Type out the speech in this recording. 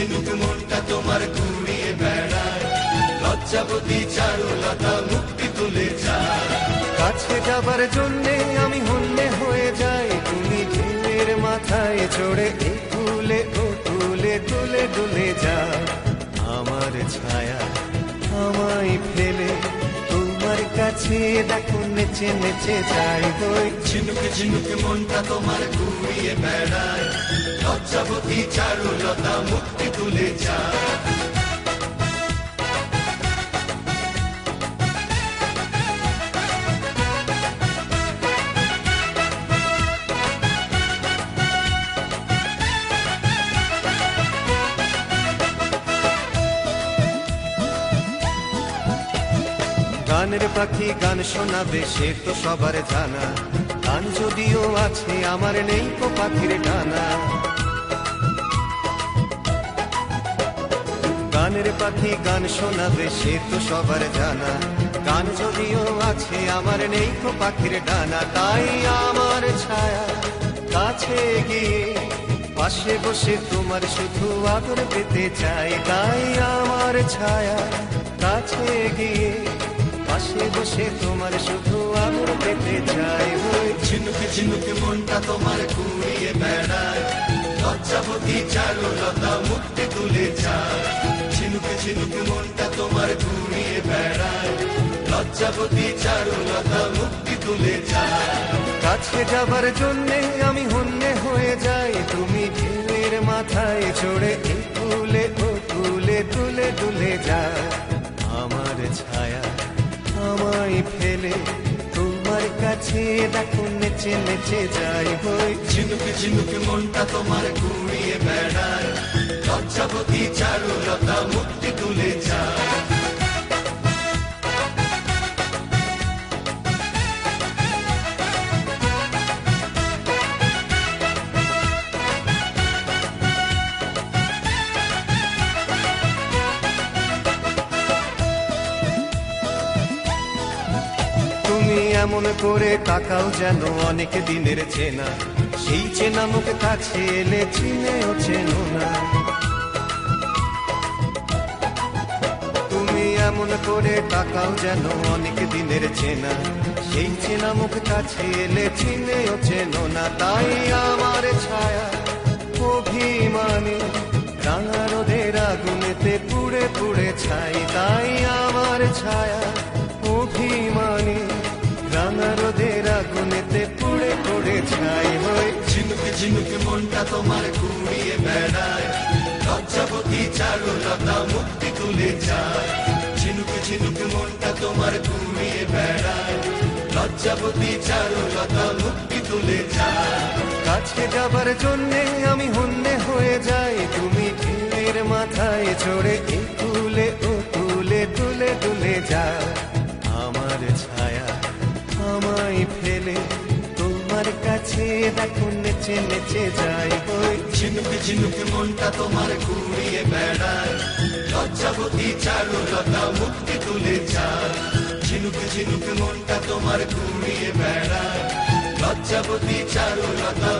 ঝিনুক মনটা তোমার ঘুরিয়ে বেড়ায়। লজ্জাবতী চারুলতা মুক্তি তুলে যায় কাছে যাবার জন্যে আমি হন্যে হয়ে যাই। তুমি ঢেলের মাথায় চড়ে এই তুলে ও তুলে তুলে তুলে যাও। আমার ছায়া আমায় ফেলে, তোমার কাছে দেখো নেচে নেচে যাই দই। ঝিনুকে ঝিনুকে, মনটা তোমার ঘুরিয়ে বেড়ায়। লজ্জাবতী চারুলতা মুক্তি তুলে যায় গানের পাখি গান শোনাবে, সে তো সবার জানা। গান যদিও আছে, আমার নেই তো পাখির ডানা। গানের পাখি গান শোনাবে, সে তো সবার জানা। গান যদিও আছে, আমার নেই তো পাখির ডানা। তাই আমার ছায়া কাছে গিয়ে পাশে বসে তোমার শুধু আদর পেতে চাই। তাই আমার ছায়া কাছে গিয়ে পাশে বসে তোমার শুধু আদর পেতে চাই। ঝিনুক ঝিনুক মনটা তোমার ঘুরিয়ে বেড়ায়। লজ্জাবতী চারুলতা মুক্তি তুলে যায় ঝিনুক ঝিনুক মনটা তোমার ঘুরিয়ে বেড়ায়। লজ্জাবতী চারুলতা মুক্তি তুলে যায় কাছে যাবার জন্যে আমি হন্যে হয়ে যাই। তুমি ঢেলের মাথায় চড়ে তুলে ও তুলে তুলে তুলে যা আমার ছায়া ফেলে। তোমার কাছে দেখো, নেচে নেচে যাই হই। ঝিনুক ঝিনুক, মনটা তোমার ঘুরিয়ে বেড়ায়। চারু চারুলতা মুক্তি তুলে যায়। এমন করে তাকাও যেন অনেক দিনের চেনা। সেই চেনা মুখ কাছে এলে চিনেও চেনো না। তুমি এমন করে তাকাও যেন অনেক দিনের চেনা। সেই চেনা মুখ কাছে এলে চিনেও চেনো না। তাই আমার ছায়া অভিমানে রাঙা রোদের আগুনেতে পুড়ে পুড়ে ছাই। তাই আমার ছায়া ঝিনুক মনটা তোমার ঘুরিয়ে বেড়ায়। লজ্জাবতী চারুলতা মুক্তি তুলে যায় ঝিনুক ঝিনুক মনটা তোমার ঘুরিয়ে বেড়ায়। লজ্জাবতী চারুলতা মুক্তি তুলে যায় কাছে যাবার জন্যে আমি হন্যে হয়ে যাই। তুমি ঢেলের মাথায় চড়ে এই তুলে ও তুলে তুলে তুলে যা আমার ছায়া আমায় ফেলে, তোমার কাছে দেখো নেচে নেচে যাই ওই ঝিনুক ঝিনুক মনটা তোমার ঘুরিয়ে বেড়ায়। লজ্জাবতী চারুলতা মুক্তি তুলে যায় ঝিনুক ঝিনুক মনটা তোমার ঘুরিয়ে বেড়ায়। লজ্জাবতী চারুলতা